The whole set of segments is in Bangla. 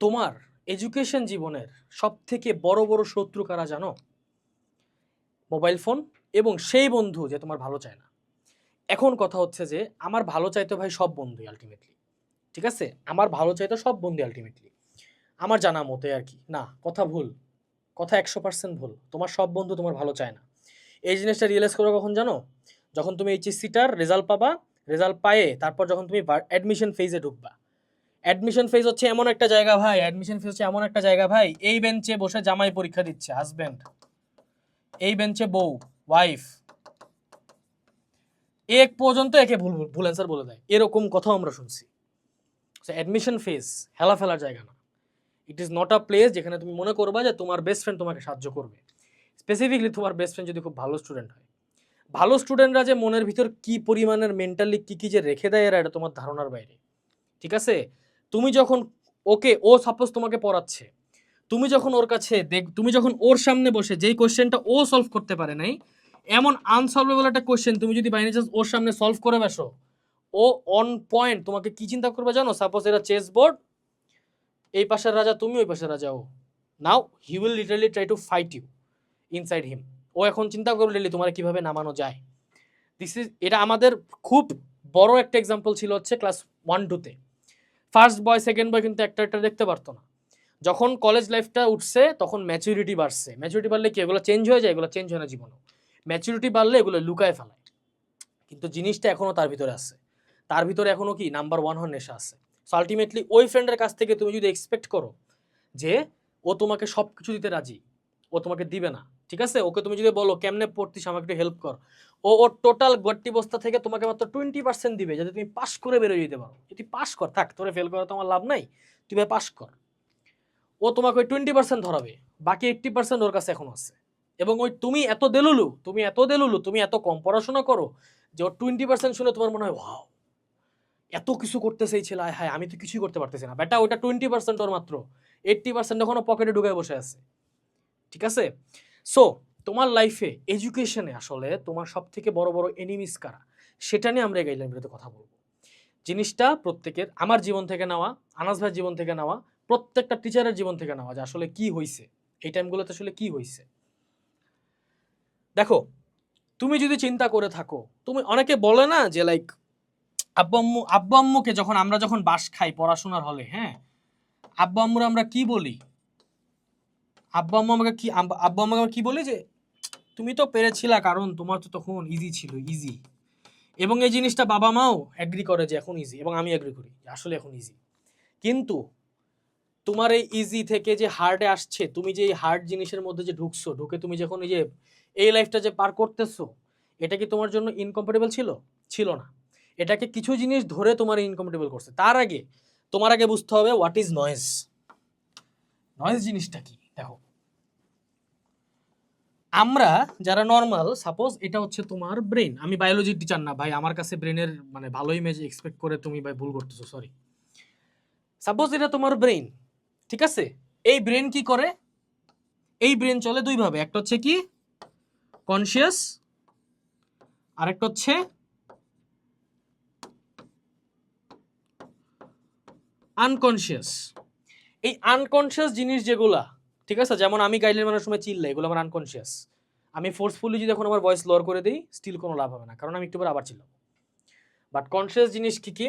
তোমার এডুকেশন জীবনের সব থেকে বড় বড় শত্রু কারা জানো? মোবাইল ফোন এবং সেই বন্ধু যে তোমার ভালো চায় না। এখন কথা হচ্ছে যে, আমার ভালো চাইতো ভাই সব বন্ধুই আলটিমেটলি ঠিক আছে? আমার ভালো চাইতো সব বন্ধু আলটিমেটলি আমার জানা মতে আর কি। না, কথা ভুল। কথা একশো পার্সেন্ট ভুল। তোমার সব বন্ধু তোমার ভালো চায় না। এই জিনিসটা রিয়েলাইজ করো কখন জানো? যখন তুমি এইচএসসিটার রেজাল্ট পাবা রেজাল্ট পায়ে তারপর যখন তুমি অ্যাডমিশন ফেজে ঢুকবা। অ্যাডমিশন ফেজ হচ্ছে এমন একটা জায়গা ভাই অ্যাডমিশন ফেজ হচ্ছে এমন একটা জায়গা ভাই, এই বেঞ্চে বসে জামাই পরীক্ষা দিচ্ছে হাজব্যান্ড এই বেঞ্চে বউ ওয়াইফ এক পর্যন্ত একে ভুল, ভুল- অ্যান্সার বলে দেয়। এরকম কথাও আমরা শুনছি। অ্যাডমিশন ফেজ হেলা ফেলার জায়গা না। It is not a place যেখানে তুমি মনে করবা যে তোমার বেস্ট ফ্রেন্ড তোমাকে সাহায্য করবে। স্পেসিফিকলি তোমার বেস্ট ফ্রেন্ড যদি খুব ভালো স্টুডেন্ট হয়। ভালো স্টুডেন্টরা যে মনের ভিতর কি পরিমাণের মেন্টালি কি কি যে রেখে দেয় এরা, এটা তোমার ধারণার বাইরে। ঠিক আছে? তুমি যখন ওকে, ও সাপোজ তোমাকে পড়াচ্ছে, তুমি যখন ওর কাছে দেখ, তুমি যখন ওর সামনে বসে যেই কোশ্চেনটা ও সলভ করতে পারে নাই, এমন আনসলভেবল একটা কোশ্চেন তুমি যদি বাই চান্স ওর সামনে সলভ করে বসো, ও অন পয়েন্ট তোমাকে কি চিন্তা করবে জানো? সাপোজ এটা চেস বোর্ড এই পাশের রাজা তুমি, ওই পাশের রাজা ও। Now he will literally try to fight you inside him ও এখন চিন্তা করবে লিলি তোমার কীভাবে নামানো যায়? দিস ইজ এটা আমাদের খুব বড় একটা এক্সাম্পল ছিল হচ্ছে ক্লাস ওয়ান টুতে ফার্স্ট বয় সেকেন্ড বয় কিন্তু একটা একটা দেখতে পারতো না। যখন কলেজ লাইফটা উঠছে, তখন ম্যাচুরিটি বাড়ছে। ম্যাচুরিটি বাড়লে কি এগুলো চেঞ্জ হয়ে যায়? এগুলো চেঞ্জ হয় না জীবনে ম্যাচুরিটি বাড়লে এগুলো লুকায় ফেলায়। কিন্তু জিনিসটা এখনও তার ভিতরে আছে। তার ভিতরে এখনও কি? নাম্বার ওয়ান হওয়ার নেশা আছে। সো আলটিমেটলি ওই ফ্রেন্ডের কাছ থেকে তুমি যদি এক্সপেক্ট করো যে, ও তোমাকে সব কিছু দিতে রাজি, ও তোমাকে দিবে না ঠিক আছে? ওকে তুমি যদি বলো, কেমনে পড়তিস? আমাকে একটু হেল্প কর। ও, ওর টোটাল গট্টি বস্তা থেকে তোমাকে মাত্র টোয়েন্টি পার্সেন্ট দিবে, যাতে তুমি পাস করে বেরোয় যেতে পারো। যদি পাস কর, থাক, তোরে ফেল করা তোমার লাভ নাই তুমি পাস কর। ও তোমাকে ওই টোয়েন্টি পার্সেন্ট ধরাবে, বাকি এইট্টি পার্সেন্ট ওর কাছে এখন আছে। এবং ওই তুমি এত দেলুলু, তুমি এত দেলুলু, তুমি এত কম পড়াশোনা করো, যে ওর টোয়েন্টি পার্সেন্ট শুনে তোমার মনে হয়, ওয়াও, এত কিছু করতেছে এই ছেলে হায়, আমি তো কিছুই করতে পারতেছি না। বেটা ওটা টোয়েন্টি পার্সেন্ট ওর মাত্র এইট্টি পার্সেন্ট এখনও পকেটে ঢুকে বসে আছে। ঠিক আছে? সো তোমার লাইফে এডুকেশনে আসলে তোমার সব থেকে বড় বড় এনিমিস কারা? সেটা নিয়ে আমরা এই গাইডলাইন ভিডিওতে কথা বলব। জিনিসটা প্রত্যেকের, আমার জীবন থেকে নেওয়া, আনাস ভাইয়ের জীবন থেকে নেওয়া, প্রত্যেকটা টিচারের জীবন থেকে নেওয়া যে আসলে কি হয়েছে এই টাইমগুলোতে আসলে কি হয়েছে দেখো, তুমি যদি চিন্তা করে থাকো, তুমি অনেকে বলে না যে লাইক আব্বু আম্মু, আব্বু আম্মুকে যখন আমরা যখন বাস খাই পড়াশোনার হলে হ্যাঁ? আব্বু আম্মুর আমরা কি বলি? আব্বু আম্মু আমাকে কি আব্বা আম্মুকে আমরা কি বলি যে, তুমি তো পেরেছিলা কারণ তোমার তো তখন ইজি ছিল ইজি এবং এই জিনিসটা বাবা মাও অ্যাগ্রি করে যে এখন ইজি এবং আমি অ্যাগ্রি করি আসলে এখন ইজি কিন্তু তোমার এই ইজি থেকে যে হার্ডে আসছে, তুমি যে এই হার্ড জিনিসের মধ্যে যে ঢুকছো, ঢুকে তুমি যখন এই যে, এই লাইফটা যে পার করতেছো, এটা কি তোমার জন্য ইনকমফোর্টেবল ছিল? ছিল না। এটাকে কিছু জিনিস ধরে তোমার ইনকমফোর্টেবল করছে। তার আগে, তোমার আগে বুঝতে হবে হোয়াট ইজ নয়েজ নয়েজ জিনিসটা কি? দেখো। আমরা যারা নর্মাল সাপোজ এটা হচ্ছে তোমার ব্রেন আমি বায়োলজির টিচার না ভাই, আমার কাছে ব্রেনের মানে ভালো ইমেজ এক্সপেক্ট করে তুমি ভাই ভুল করতেছো সরি সাপোজ এটা তোমার ব্রেন ঠিক আছে? এই ব্রেন কি করে? এই ব্রেন চলে দুইভাবে একটা হচ্ছে কি? কনসিয়াস আরেকটা হচ্ছে আনকনসিয়াস এই আনকনসিয়াস জিনিস যেগুলা ঠিক আছে? যেমন আমি গাইডলাইন মানার সময় চিল্লাই এগুলো আমার আনকনসিয়াস আমি ফোর্সফুলি যদি এখন আমার ভয়েস লোয়ার করে দিই স্টিল কোনো লাভ হবে না, কারণ আমি একটু পরে আবার চিল্লাবো। বাট কনসিয়াস জিনিস কি কি?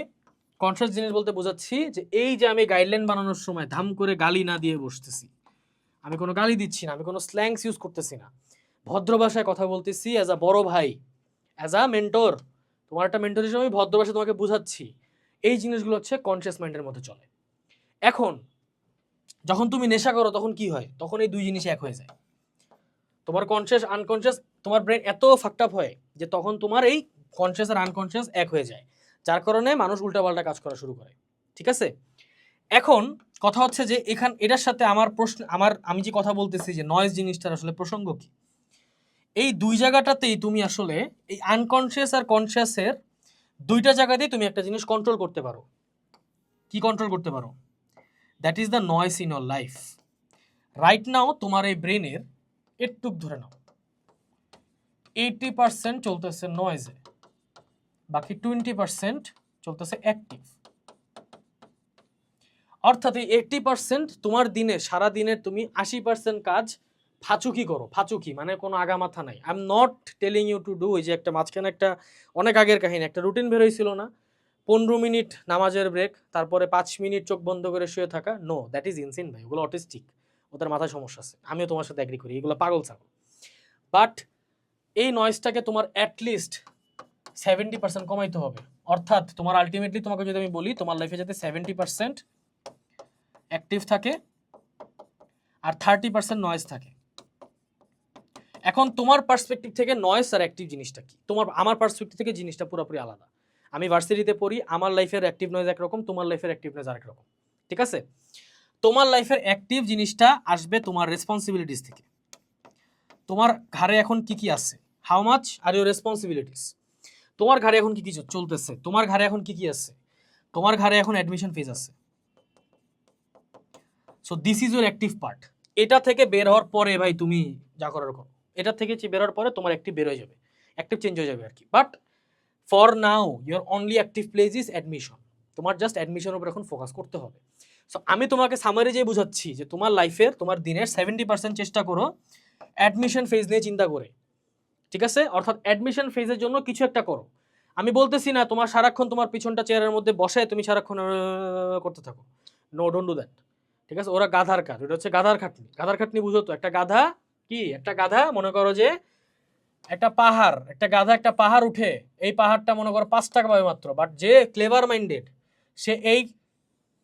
কনসিয়াস জিনিস বলতে বোঝাচ্ছি যে এই যে আমি গাইডলাইন বানানোর সময় ধাম করে গালি না দিয়ে বসতেছি, আমি কোনো গালি দিচ্ছি না, আমি কোনো স্ল্যাংস ইউজ করতেছি না। ভদ্র ভাষায় কথা বলতেছি অ্যাজ আ বড় ভাই অ্যাজ আ মেন্টর তোমার একটা মেন্টর হিসেবে আমি ভদ্র ভাষায় তোমাকে বুঝাচ্ছি। এই জিনিসগুলো হচ্ছে কনসিয়াস মাইন্ডের মধ্যে চলে। এখন যখন তুমি নেশা করো, তখন কি হয়? তখন এই দুই জিনিস এক হয়ে যায়। তোমার কনসিয়াস আনকনসিয়াস তোমার ব্রেন এত ফাকড আপ হয় যে তখন তোমার এই কনসিয়াস আর আনকনসিয়াস এক হয়ে যায়। যার কারণে মানুষ উল্টাপাল্টা কাজ করা শুরু করে। ঠিক আছে? এখন কথা হচ্ছে যে এখান, এটার সাথে আমার প্রশ্ন, আমার, আমি যে কথা বলতেছি যে নয়েজ জিনিসটার আসলে প্রসঙ্গ কি? এই দুই জায়গাটাতেই তুমি আসলে এই আনকনসিয়াস আর কনসিয়াসের দুইটা জায়গাতেই তুমি একটা জিনিস কন্ট্রোল করতে পারো। কি কন্ট্রোল করতে পারো? That is the noise in your life right now তোমার এই ব্রেনের একটুক ধরে নাও। এইটি পার্সেন্ট চলতেছে নয়েজে বাকি টোয়েন্টি পার্সেন্ট চলতেছে অ্যাক্টিভ অর্থাৎ এই এইটটি পার্সেন্ট তোমার দিনে, সারা দিনের তুমি আশি পার্সেন্ট কাজ ফাচুকি করো, ফাচুকি মানে কোনো আগামাথা নাই। I am not telling you to do ওই যে একটা মাঝখানে একটা, অনেক আগের কাহিনী, একটা রুটিন বেরোইছিল না। পনেরো মিনিট নামাজের ব্রেক তারপরে পাঁচ মিনিট চোখ বন্ধ করে শুয়ে থাকা নো দ্যাট ইজ ইনসিন ভাই, ওগুলো অটিস্টিক ওদের মাথায় সমস্যা আছে, আমিও তোমার সাথে অ্যাগ্রি করি, এগুলো পাগল ছাগল। বাট এই নয়েজটাকে তোমার অ্যাটলিস্ট সেভেন্টি পার্সেন্ট কমাইতে হবে, অর্থাৎ তোমার আলটিমেটলি তোমাকে যদি আমি বলি, তোমার লাইফে যাতে সেভেন্টি পার্সেন্ট অ্যাক্টিভ থাকে আর থার্টি পার্সেন্ট নয়েজ থাকে। এখন তোমার পার্সপেক্টিভ থেকে নয়েজ আর অ্যাক্টিভ জিনিসটা কি? তোমার, আমার পার্সপেক্টিভ থেকে জিনিসটা পুরোপুরি আলাদা। আমি ভার্সিটিতে পড়ি, আমার লাইফের অ্যাক্টিভ নয়েজ একরকম, তোমার লাইফের অ্যাক্টিভ নয়েজ আরেক রকম ঠিক আছে? তোমার লাইফের অ্যাক্টিভ জিনিসটা আসবে তোমার রেসপন্সিবিলিটিস থেকে। তোমার ঘাড়ে এখন কি কি আছে? How much are your responsibilities তোমার ঘাড়ে এখন কি কি চলতেছে? তোমার ঘাড়ে এখন কি কি আছে? তোমার ঘাড়ে এখন অ্যাডমিশন ফিজ আছে। So this is your active part এটা থেকে বের হওয়ার পরে ভাই তুমি যা করার করো। এটা থেকে বের হওয়ার পরে তোমার অ্যাক্টিভ বের হয়ে যাবে। অ্যাক্টিভ চেঞ্জ হয়ে যাবে আর কি। But for now your only active place is admission তোমার জাস্ট অ্যাডমিশনের উপর এখন ফোকাস করতে হবে। সো আমি তোমাকে সামারি যে বুঝাচ্ছি যে তোমার লাইফের তোমার দিনের সেভেন্টি পার্সেন্ট চেষ্টা করো অ্যাডমিশন ফেজ নিয়ে চিন্তা করে। ঠিক আছে? অর্থাৎ অ্যাডমিশন ফেজের জন্য কিছু একটা করো। আমি বলতেছি না, তোমার সারাক্ষণ তোমার পিছনটা চেয়ারের মধ্যে বসে তুমি সারাক্ষণ করতে থাকো। নো ডোন্ট ডু দ্যাট ঠিক আছে? ওরা গাধার কাজ, ওটা হচ্ছে গাধার খাটনি। গাধার খাটনি বুঝো তো, একটা গাধা কি? একটা গাধা, মনে করো যে একটা পাহাড়, একটা গাধা একটা পাহাড় উঠে, এই পাহাড়টা মনে করো পাঁচ টাকা পাবে মাত্র। বাট যে ক্লেভার মাইন্ডেড সে এই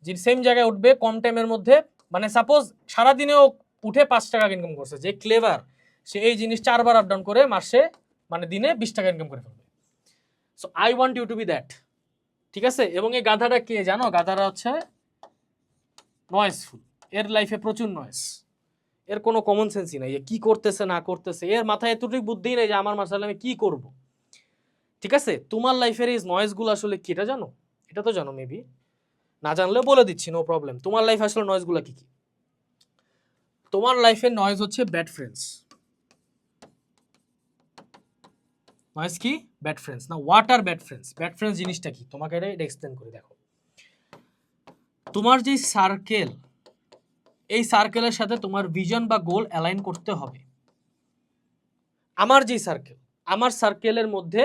যে সেম জায়গায় উঠবে, কম টাইমের মধ্যে মানে সাপোজ সারাদিনেও উঠে পাঁচ টাকা ইনকাম করছে, যে ক্লেভার সে এই জিনিস চারবার আপ ডাউন করে মাসে মানে দিনে বিশ টাকা ইনকাম করে ফেলবে। So I want you to be that ঠিক আছে? এবং এই গাধাটা কে? জানো? গাধাটা হচ্ছে নয়েসফুল এর লাইফে প্রচুর নয়েস এর কোনো কমন সেন্সই নাই যে কি করতেছে, না করতেছে। এর মাথায় এতটুকু বুদ্ধি নেই যে আমার মাসালে আমি কী করব। ঠিক আছে? তোমার লাইফের এই নয়েজগুলো আসলে কি? এটা জানো? এটা তো জানো মেবি না জানলেও বলে দিচ্ছি নো প্রবলেম তোমার লাইফে আসলে নয়েজগুলো কী কী? তোমার লাইফের নয়েজ হচ্ছে ব্যাড ফ্রেন্ডস নয়েজ কি? ব্যাড ফ্রেন্ডস না what are bad friends bad friends জিনিসটা কি? তোমাকে এটা এক্সপ্লেন করে, দেখো। তোমার যে সার্কেল এই সার্কেলের সাথে তোমার ভিজন বা গোল অ্যালাইন করতে হবে। আমার যে সার্কেল আমার সার্কেলের মধ্যে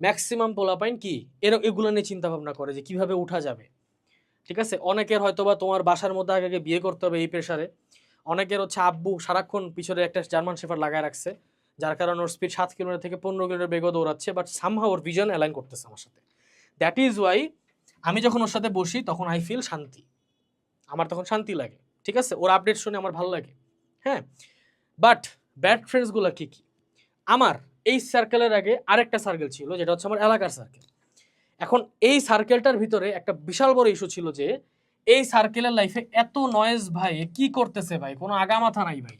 ম্যাক্সিমাম পোলাপাইন কি? এর, এগুলো নিয়ে চিন্তা ভাবনা করে যে কীভাবে উঠা যাবে। ঠিক আছে? অনেকের হয়তো বা তোমার বাসার মধ্যে আগে আগে বিয়ে করতে হবে এই প্রেশারে অনেকের হচ্ছে আব্বু সারাক্ষণ পিছনে একটা জার্মান শেফার লাগায় রাখছে, যার কারণে ওর স্পিড সাত কিলোমিটার থেকে পনেরো কিলোমিটার বেগও দৌড়াচ্ছে বাট সামহা ওর ভিজন অ্যালাইন করতেছে আমার সাথে। দ্যাট ইজ ওয়াই আমি যখন ওর সাথে বসি, তখন আই ফিল শান্তি। আমার তখন শান্তি লাগে। ঠিক আছে? ওর আপডেট শুনে আমার ভালো লাগে। হ্যাঁ? বাট ব্যাড ফ্রেন্ডসগুলো কী কী? আমার এই সার্কেলের আগে আরেকটা সার্কেল ছিল, যেটা হচ্ছে আমার এলাকার সার্কেল এখন এই সার্কেলটার ভিতরে একটা বিশাল বড় ইস্যু ছিল যে, এই সার্কেলের লাইফে এত নয়েজ ভাই কি করতেছে ভাই? কোনো আগামাথা নাই ভাই।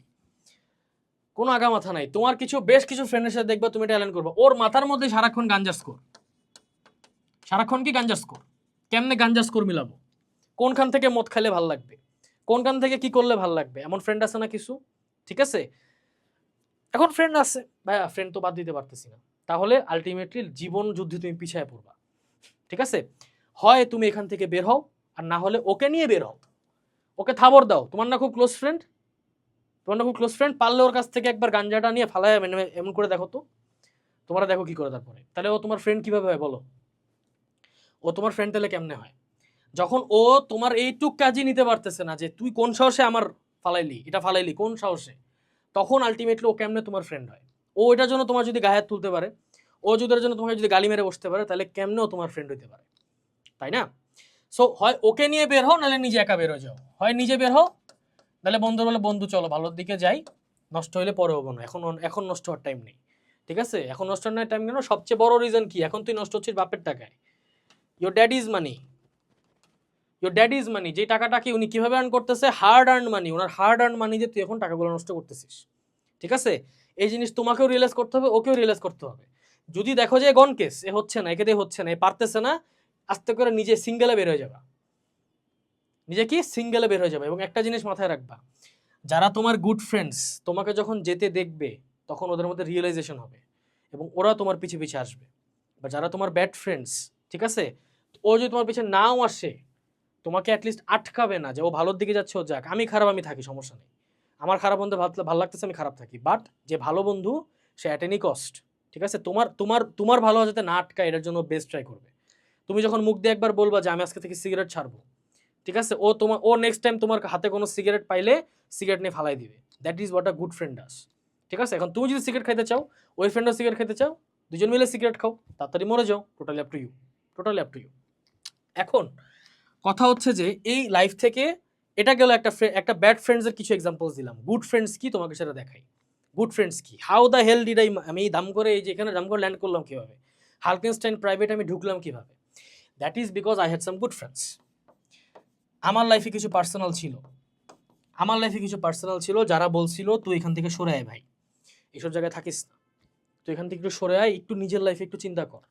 কোনো আগামাথা নাই। তোমার কিছু, বেশ কিছু ফ্রেন্ডের সাথে দেখবা তুমি ট্যালেন্ট করবে। ওর মাথার মধ্যে সারাক্ষণ গাঞ্জা স্কোর সারাক্ষণ কি গাঞ্জা স্কোর কেমনে গাঞ্জা স্কোর মিলাবো? কোনখান থেকে মদ খাইলে ভালো লাগবে? কোনখান থেকে কি করলে ভালো লাগবে? এমন ফ্রেন্ড আছে না কিছু? ঠিক আছে? এখন ফ্রেন্ড আছে। ভাইয়া ফ্রেন্ড তো বাদ দিতে পারতেছি না। তাহলে আলটিমেটলি জীবন যুদ্ধে তুমি পিছায় পড়বা। ঠিক আছে? হয় তুমি এখান থেকে বের হও, আর না হলে ওকে নিয়ে বের হও। ওকে থাবর দাও। তোমার না খুব ক্লোজ ফ্রেন্ড তোমার না খুব ক্লোজ ফ্রেন্ড পারলে ওর কাছ থেকে একবার গাঞ্জাটা নিয়ে ফালায় মানে এমন করে দেখো তো। তোমরা দেখো কি করে তারপরে। তাহলে ও তোমার ফ্রেন্ড কীভাবে হয় বলো? ও তোমার ফ্রেন্ড তাহলে কেমনে হয়? যখন ও তোমার এইটুক কাজই নিতে পারতেছে না যে তুই কোন সাহসে আমার ফালাইলি, এটা ফালাইলি, কোন সাহসে? তখন আলটিমেটলি ও কেমনে তোমার ফ্রেন্ড হয়? ও এটার জন্য তোমার যদি গায়ে তুলতে পারে, ও যদি জন্য তোমাকে যদি গালি মেরে বসতে পারে, তাহলে কেমনেও তোমার ফ্রেন্ড হইতে পারে? তাই না? সো হয় ওকে নিয়ে বের হও, নাহলে নিজে একা বের হয়ে যাও। হয় নিজে বের হও, নাহলে বন্ধু বলে, বন্ধু, চলো, ভালোর দিকে যাই। নষ্ট হইলে পরে হব না। এখন এখন নষ্ট হওয়ার টাইম নেই। ঠিক আছে? এখন নষ্ট হওয়ার টাইম কেন সবচেয়ে বড় রিজন কি? এখন তুই নষ্ট হচ্ছিস বাপের টাকায়। Your dad is money your dad is money যে টাকাটা কি উনি কীভাবে আর্ন করতেছে? হার্ড আর্ন মানি ওনার হার্ড আর্ন মানি যে তুই এখন টাকাগুলো নষ্ট করতেছিস। ঠিক আছে? এই জিনিস তোমাকেও রিয়েলাইজ করতে হবে, ওকেও রিয়েলাইজ করতে হবে। যদি দেখো যে গন কেস এ হচ্ছে না, একে দিয়ে হচ্ছে না, এ পারতেছে না, আস্তে করে নিজে সিঙ্গেলে বের হয়ে যাবা। নিজে কি? সিঙ্গেলে বের হয়ে যাবে এবং একটা জিনিস মাথায় রাখবা। যারা তোমার গুড ফ্রেন্ডস তোমাকে যখন যেতে দেখবে, তখন ওদের মধ্যে রিয়েলাইজেশন হবে এবং ওরা তোমার পিছে পিছে আসবে। বা যারা তোমার ব্যাড ফ্রেন্ডস ঠিক আছে? ও যদি তোমার পিছে নাও আসে তোমাকে অ্যাটলিস্ট আটকাবে না যে ও ভালোর দিকে যাচ্ছে, ও যাক। আমি খারাপ, আমি থাকি, সমস্যা নেই। আমার খারাপ বন্ধু ভালো ভালো লাগতেছে, আমি খারাপ থাকি। বাট যে ভালো বন্ধু, সে অ্যাট এনি কস্ট ঠিক আছে? তোমার তোমার তোমার ভালো যাতে না আটকায়, এটার জন্য বেস্ট ট্রাই করবে। তুমি যখন মুখ দিয়ে একবার বলবা যে, আমি আজকে থেকে সিগারেট ছাড়বো ঠিক আছে? ও তোমার ও নেক্সট টাইম তোমার হাতে কোনো সিগারেট পাইলে সিগারেট নিয়ে ফালাই দিবে। That is what a good friend does ঠিক আছে? এখন তুমি যদি সিগারেট খাইতে চাও, ওই ফ্রেন্ডও সিগারেট খেতে চাও, দুজন মিলে সিগারেট খাও, তাড়াতাড়ি মরে যাও totally up to you totally up to you এখন কথা হচ্ছে যে এই লাইফ থেকে এটা গেল একটা একটা ব্যাড ফ্রেন্ডসের কিছু এক্সাম্পলস দিলাম। গুড ফ্রেন্ডস কি? তোমাকে সেটা দেখাই। গুড ফ্রেন্ডস কি? How the hell did I আমি এই দাম করে এই যে এখানে দাম করে ল্যান্ড করলাম কীভাবে? হালকেনস্টাইন প্রাইভেট আমি ঢুকলাম কীভাবে? That is because I had some good friends আমার লাইফে কিছু পার্সোনাল ছিল। আমার লাইফে কিছু পার্সোনাল ছিল যারা বলছিল, তুই এখান থেকে সরে আয় ভাই। এসব জায়গায় থাকিস না। তুই এখান থেকে একটু সরে আয়, একটু নিজের লাইফে একটু চিন্তা কর।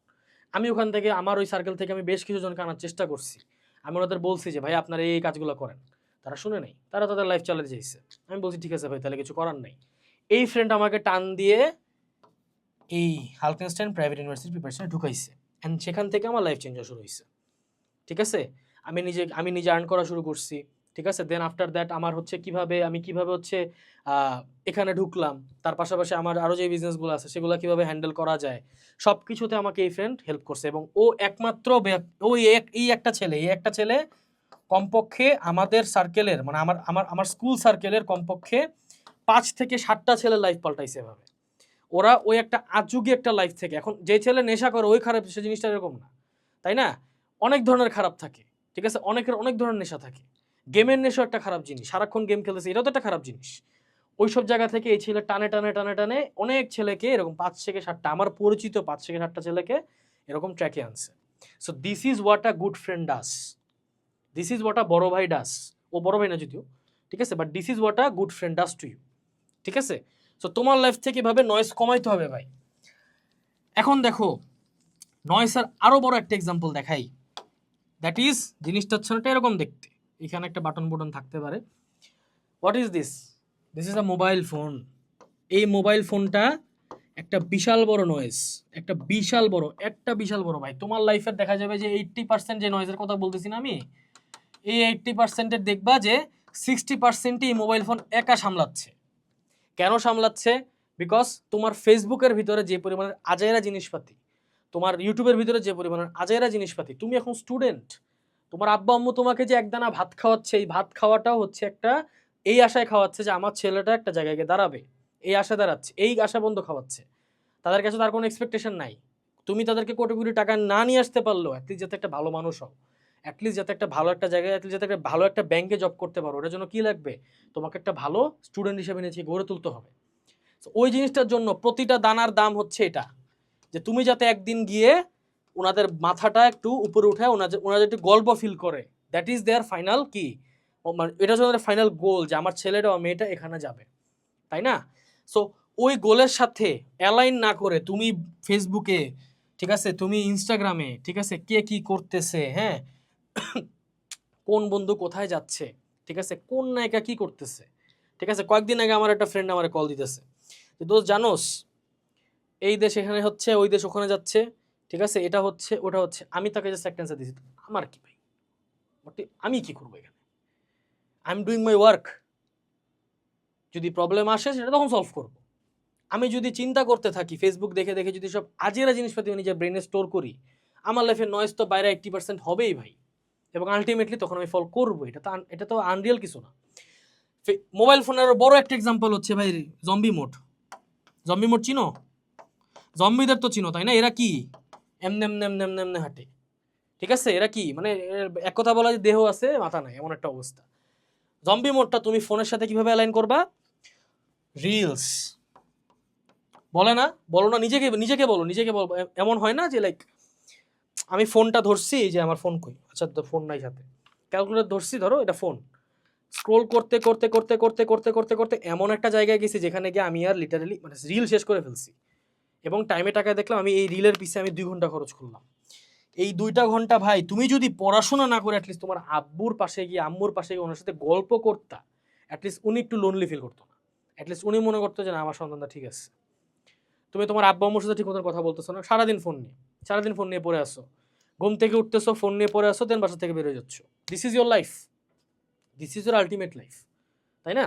আমি ওখান থেকে, আমার ওই সার্কেল থেকে আমি বেশ কিছু জনকে আনার চেষ্টা করছি। আমি ওনাদের বলছি যে, ভাই, আপনারা এই কাজগুলো করেন। তারা শুনে নেই। তারা তাদের লাইফ চালাতে চাইছে আমি বলছি, ঠিক আছে ভাই, তাহলে কিছু করার নেই। এই ফ্রেন্ড আমাকে টান দিয়ে এই হালকেনস্টাইন প্রাইভেট ইউনিভার্সিটি প্রিপারেশনে ঢুকাইছে। অ্যান্ড সেখান থেকে আমার লাইফ চেঞ্জ শুরু হয়েছে ঠিক আছে? আমি নিজে আমি নিজে আর্ন করা শুরু করছি। ঠিক আছে? দেন আফটার দ্যাট আমার হচ্ছে কীভাবে, আমি কীভাবে হচ্ছে এখানে ঢুকলাম, তার পাশাপাশি আমার আরও যে বিজনেসগুলো আছে, সেগুলো কীভাবে হ্যান্ডেল করা যায় সব কিছুতে আমাকে এই ফ্রেন্ড হেল্প করছে এবং ও একমাত্র ও এই এক- এই একটা ছেলে, এই একটা ছেলে কমপক্ষে আমাদের সার্কেলের মানে আমার আমার আমার স্কুল সার্কেলের কমপক্ষে পাঁচ থেকে সাতটা ছেলের লাইফ পাল্টাইছে এভাবে। ওরা ওই একটা আজুগি একটা লাইফ থেকে, এখন যে ছেলে নেশা করে, ওই খারাপ, সে জিনিসটা এরকম না, তাই না? অনেক ধরনের খারাপ থাকে, ঠিক আছে? অনেকের অনেক ধরনের নেশা থাকে। গেমের নেশা একটা খারাপ জিনিস, সারাক্ষণ গেম খেলতেছে, এটাও তো একটা খারাপ জিনিস। ওই সব জায়গা থেকে এই ছেলে টানে টানে টানে টানে অনেক ছেলেকে এরকম পাঁচ থেকে সাতটা, আমার পরিচিত পাঁচ থেকে সাতটা ছেলেকে এরকম ট্র্যাকে আনছে। So this is what a good friend does this is what a বড় ভাই ডাস ও বড় ভাই না যদিও, ঠিক আছে? But this is what a good friend does to you ঠিক আছে? সো তোমার লাইফ থেকে এভাবে নয়েজ কমাইতে হবে ভাই। এখন দেখো নয়েসের আরও বড় একটা এক্সাম্পল দেখাই। দ্যাট ইজ জিনিসটা হচ্ছে এরকম দেখতে। এখানে একটা বাটন বুটন থাকতে পারে। What is this this is a mobile phone এই মোবাইল ফোনটা একটা বিশাল বড় নয়েজ একটা বিশাল বড়, একটা বিশাল বড়। ভাই, তোমার লাইফের দেখা যাবে যে এইট্টি পার্সেন্ট যে নয়েজের কথা বলতেছি না আমি, এই এইট্টি পার্সেন্টের দেখবা যে সিক্সটি পার্সেন্টই মোবাইল ফোন একা সামলাচ্ছে। কেন সামলাচ্ছে? বিকজ তোমার ফেসবুকের ভিতরে যে পরিমাণের আজাইরা জিনিসপাতি, তোমার ইউটিউবের ভিতরে যে পরিমাণের আজাইরা জিনিসপাতি, তুমি এখন স্টুডেন্ট তোমার আব্বা, আম্মু তোমাকে যে একদানা ভাত খাওয়াচ্ছে, এই ভাত খাওয়াটাও হচ্ছে একটা, এই আশায় খাওয়াচ্ছে যে আমার ছেলেটা একটা জায়গায় গিয়ে দাঁড়াবে। এই আশা দাঁড়াচ্ছে, এই আশা বন্ধ খাওয়াচ্ছে। তাদের কাছে তার কোনো এক্সপেকটেশন নাই। তুমি তাদেরকে কোটি কোটি টাকা না নিয়ে আসতে পারল অ্যাটলিস্ট যাতে একটা ভালো মানুষ হও। অ্যাটলিস্ট যাতে একটা ভালো একটা জায়গায় অ্যাটলিস্ট যাতে একটা ভালো একটা ব্যাংকে জব করতে পারো। ওটার জন্য কী লাগবে? তোমাকে একটা ভালো স্টুডেন্ট হিসেবে নিয়ে গড়ে তুলতে হবে। ওই জিনিসটার জন্য প্রতিটা দানার দাম হচ্ছে এটা। যে তুমি যাতে একদিন গিয়ে ওনাদের মাথাটা একটু উপরে উঠায় ওনাদের ওনারা একটু গল্প ফিল করে দ্যাট ইজ দেয়ার ফাইনাল কি? মানে এটা হচ্ছে ওনাদের ফাইনাল গোল যে আমার ছেলেটা বা মেয়েটা এখানে যাবে, তাই না? সো ওই গোলের সাথে অ্যালাইন না করে তুমি ফেসবুকে ঠিক আছে, তুমি ইনস্টাগ্রামে ঠিক আছে, কে কি করতেছে হ্যাঁ? কোন বন্ধু কোথায় যাচ্ছে, ঠিক আছে, কোন নায়িকা কি করতেছে, ঠিক আছে, কয়েকদিন আগে আমার একটা ফ্রেন্ড আমার কল দিতেছে। দোস্ত জানোস, এই দেশ এখানে হচ্ছে, ওই দেশ ওখানে যাচ্ছে ঠিক আছে? এটা হচ্ছে, ওটা হচ্ছে, আমি তাকে একটা অ্যান্সার দিয়েছি, আমার কি ভাই? আমি কি করব এখানে? I am doing my work যদি প্রবলেম আসে, সেটা তখন সলভ করব। আমি যদি চিন্তা করতে থাকি ফেসবুক দেখে দেখে যদি সব আজেরা জিনিসপাতি নিজের ব্রেনে স্টোর করি, আমার লাইফে নয়েজ তো বাইরে এইট্টি পার্সেন্ট হবেই ভাই। এবং আলটিমেটলি তখন আমি ফল করব। এটা তো এটা তো আনরিয়াল কিছু না। মোবাইল ফোনের বড় একটা এক্সাম্পল হচ্ছে ভাই জম্বি মোড জম্বি মোড চিনো? জম্বিদের তো চিনো, তাই না? এরা কি? এমনে এমনে এমনে এমনে এমনে হাঁটে। ঠিক আছে? এরা কি? মানে এক কথা বলা যে দেহ আছে, মাথা নাই, এমন একটা অবস্থা। জম্বি মোডটা তুমি ফোনের সাথে কীভাবে অ্যালাইন করবা? রিলস বলে না? বলো না, নিজেকে নিজেকে বলো নিজেকে বলো এমন হয় না যে লাইক আমি ফোনটা ধরছি যে আমার ফোন কই? আচ্ছা তো ফোন নাই সাথে ক্যালকুলেটর ধরছি, ধরো, এটা ফোন স্ক্রোল করতে করতে করতে করতে করতে করতে করতে, এমন একটা জায়গায় গেছি যেখানে গিয়ে আমি আর লিটারালি মানে রিল শেষ করে ফেলছি। এবং টাইমে টাকায় দেখলাম আমি এই রিলের পিছে আমি দুই ঘণ্টা খরচ করলাম। এই দুইটা ঘণ্টা ভাই, তুমি যদি পড়াশোনা না করে অ্যাটলিস্ট তোমার আব্বুর পাশে গিয়ে, আম্মুর পাশে গিয়ে ওনার সাথে গল্প করতা অ্যাটলিস্ট উনি একটু লোনলি ফিল করতো না। অ্যাটলিস্ট উনি মনে করতো যে, না, আমার সন্তানটা ঠিক আছে। তুমি তোমার আব্বা, আম্মুর সাথে ঠিক মতন কথা বলতেছো না। সারাদিন ফোন নিয়ে, সারাদিন ফোন নিয়ে পড়ে আসো। ঘুম থেকে উঠতেছো ফোন নিয়ে পড়ে আসো দেন বাসা থেকে বেরোয় যাচ্ছ। This is your life this is your ultimate life তাই না?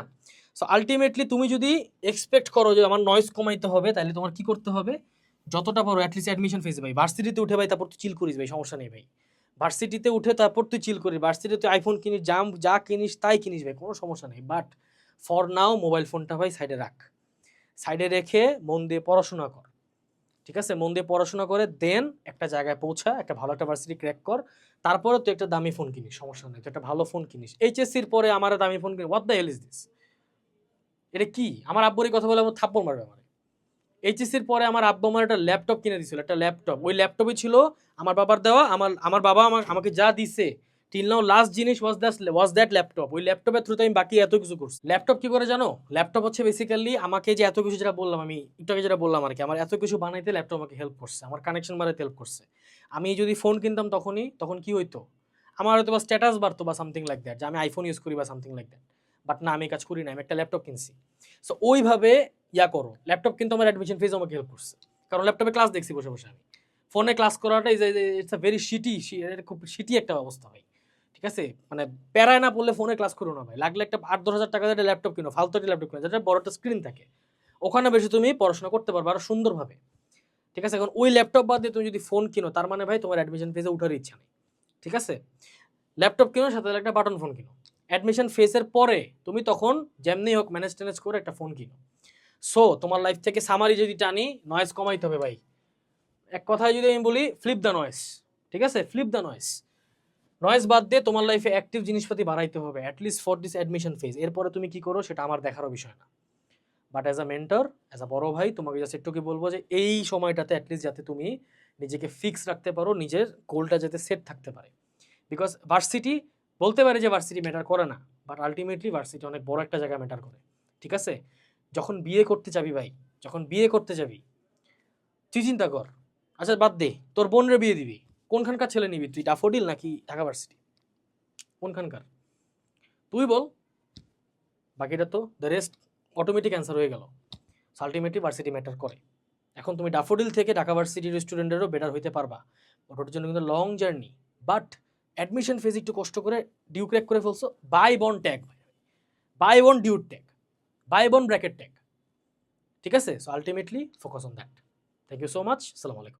সো আলটিমেটলি তুমি যদি এক্সপেক্ট করো যে আমার নয়েজ কমাইতে হবে, তাহলে তোমার কি করতে হবে? যতটা পারো অ্যাটলিস্ট অ্যাডমিশন ফেসে ভাই। ভার্সিটিতে উঠে ভাই, তারপর তুই চিল করিস ভাই, সমস্যা নেই ভাই। ভার্সিটিতে উঠে তারপর তুই চিল করিস। ভার্সিটিতে তুই আইফোন কিনিস জাম যা কিনিস, তাই কিনিস ভাই, কোনো সমস্যা নেই। বাট ফর নাও মোবাইল ফোনটা ভাই সাইডে রাখ। সাইডে রেখে মন দিয়ে পড়াশোনা কর। ঠিক আছে? মন দিয়ে পড়াশোনা করে দেন একটা জায়গায় পৌঁছা, একটা ভালো একটা ভার্সিটি ক্র্যাক কর। তারপরে তুই একটা দামি ফোন কিনিস, সমস্যা নেই। তুই একটা ভালো ফোন কিনিস। এইচএসসির পরে আমার দামি ফোন কিনি what the hell is this এটা কি? আমার আব্বুর এই কথা বলে আমার থাপ্পড় মারবে আমার। এইচএসসির পরে আমার আব্বু আমার একটা ল্যাপটপ কিনে দিয়েছিল একটা ল্যাপটপ ওই ল্যাপটপই ছিল আমার বাবার দেওয়া, আমার আমার বাবা আমার, আমাকে যা দিছে টিল নাও লাস্ট জিনিস was that was that laptop ওই ল্যাপটপের থ্রুতে আমি বাকি এত কিছু করছি। ল্যাপটপ কি করে জানো? ল্যাপটপ হচ্ছে বেসিক্যালি আমাকে যে এত কিছু যেটা বললাম, আমি একটু যেটা বললাম আর কি, আমার এত কিছু বানাইতে ল্যাপটপ আমাকে হেল্প করছে, আমার কানেকশন বাড়াইতে হেল্প করছে। আমি যদি ফোন কিনতাম তখনই, তখন কি হইতো? আমার হয়তো বা স্ট্যাটাস বাড়তো বা সামথিং লাইক দ্যাট যে আমি আইফোন ইউজ করি বা সামথিং লাইক দ্যাট বাট না, আমি কাজ করি না আমি একটা ল্যাপটপ কিনছি। সো ওইভাবে ইয়া করো ল্যাপটপ কিন্তু আমার অ্যাডমিশন ফিজ আমাকে হেল্প করছে। কারণ ল্যাপটপে ক্লাস দেখছি বসে বসে আমি। ফোনে ক্লাস করাটা is it's a very shitty খুব সিটি একটা অবস্থা ভাই। ঠিক আছে? মানে প্যারায় না পড়লে ফোনে ক্লাস করো না ভাই। লাগলে একটা আট, দশ হাজার টাকা ল্যাপটপ কিনো, ফালতু একটা ল্যাপটপ কিনো যেটা বড় একটা স্ক্রিন থাকে। ওখানে বেশি তুমি পড়াশোনা করতে পারবে আরও সুন্দরভাবে। ঠিক আছে? এখন ওই ল্যাপটপ বাদ দিয়ে তুমি যদি ফোন কিনো, তার মানে ভাই তোমার অ্যাডমিশন ফিজে উঠার ইচ্ছা নেই। ঠিক আছে? ল্যাপটপ কিনো, সাথে একটা বাটন ফোন কিনো। অ্যাডমিশন ফেসের পরে তুমি তখন যেমনি হোক ম্যানেজ ট্যানেজ করে একটা ফোন কিনো। সো তোমার লাইফ থেকে সামারি যদি টানি নয়েজ কমাইতে হবে ভাই। এক কথায় যদি আমি বলি ফ্লিপ দ্য নয়েস ঠিক আছে? ফ্লিপ দ্য নয়েস নয়েজ বাদ দিয়ে তোমার লাইফে অ্যাক্টিভ জিনিসপাতি বাড়াইতে হবে at least for this admission phase এরপরে তুমি কি করো, সেটা আমার দেখারও বিষয় না। But as a mentor as a বড় ভাই, তোমাকে জাস্ট একটু কি বলব যে, এই সময়টাতে অ্যাটলিস্ট যাতে তুমি নিজেকে ফিক্স রাখতে পারো, নিজের গোলটা যাতে সেট থাকতে পারে। বিকজ ভার্সিটি বলতে পারে যে ভার্সিটি ম্যাটার করে না বাট আলটিমেটলি ভার্সিটি অনেক বড় একটা জায়গায় ম্যাটার করে, ঠিক আছে? যখন বিয়ে করতে যাবি ভাই, যখন বিয়ে করতে যাবি, তুই চিন্তা কর আচ্ছা বাদ দে, তোর বোনের বিয়ে দিবি, কোনখানকার ছেলে নিবি তুই ডাফোডিল নাকি ঢাকা ভার্সিটি কোনখানকার? তুই বল, বাকিটা তো দ্য রেস্ট অটোমেটিক অ্যান্সার হয়ে গেল। আলটিমেটলি ভার্সিটি ম্যাটার করে। এখন তুমি ডাফোডিল থেকে ঢাকা ভার্সিটির স্টুডেন্টেরও বেটার হইতে পারবা। ওটার জন্য কিন্তু long journey but admission phase একটু কষ্ট করে ডিউ ক্র্যাক করে ফেলছো। বাই বন ট্যাগ বাই বন ডিউ ট্যাগ বাই বন ব্র্যাকেট ট্যাগ ঠিক আছে? So ultimately focus on that thank you so much সালাম আলাইকুম